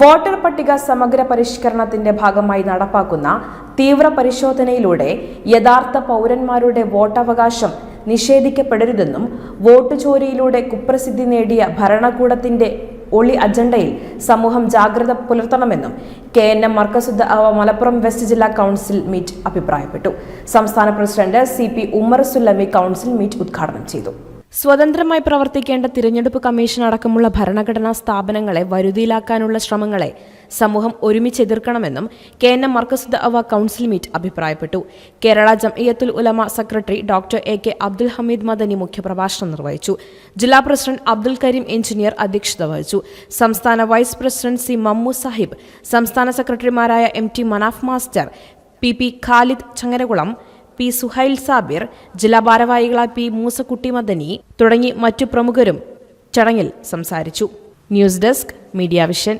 Voter പട്ടിക സമഗ്ര പരിഷ്കരണത്തിന്റെ ഭാഗമായി നടപ്പാക്കുന്ന തീവ്ര പരിശോധനയിലൂടെ യഥാർത്ഥ പൗരന്മാരുടെ വോട്ടവകാശം നിഷേധിക്കപ്പെടരുതെന്നും വോട്ട് ചോരിയിലൂടെ കുപ്രസിദ്ധി നേടിയ ഭരണകൂടത്തിന്റെ ഒളി അജണ്ടയിൽ സമൂഹം ജാഗ്രത പുലർത്തണമെന്നും K N M Markazuddawa Malappuram west ജില്ലാ കൗൺസിൽ മീറ്റ് അഭിപ്രായപ്പെട്ടു. സംസ്ഥാന president C P Ummer Sullami council meet ഉദ്ഘാടനം ചെയ്തു. സ്വതന്ത്രമായി പ്രവർത്തിക്കേണ്ട തിരഞ്ഞെടുപ്പ് കമ്മീഷൻ അടക്കമുള്ള ഭരണഘടനാ സ്ഥാപനങ്ങളെ വരുതിയിലാക്കാനുള്ള ശ്രമങ്ങളെ സമൂഹം ഒരുമിച്ച് എതിർക്കണമെന്നും K N M Markazuddawa council meet അഭിപ്രായപ്പെട്ടു. Kerala Jamiyyathul Ulama secretary doctor A K Abdul Hameed Madani മുഖ്യപ്രഭാഷണം നിർവഹിച്ചു. ജില്ലാ പ്രസിഡന്റ് അബ്ദുൽ കരീം എഞ്ചിനീയർ അധ്യക്ഷത വഹിച്ചു. സംസ്ഥാന vice president C Mammu Sahib സംസ്ഥാന സെക്രട്ടറിമാരായ M T Manaf master P P Khalid Changaramkulam P Suhail Sabir ജില്ലാ ഭാരവാഹികളായ പി മൂസക്കുട്ടി മദനി തുടങ്ങി മറ്റു പ്രമുഖരും ചടങ്ങിൽ സംസാരിച്ചു. News desk media vision.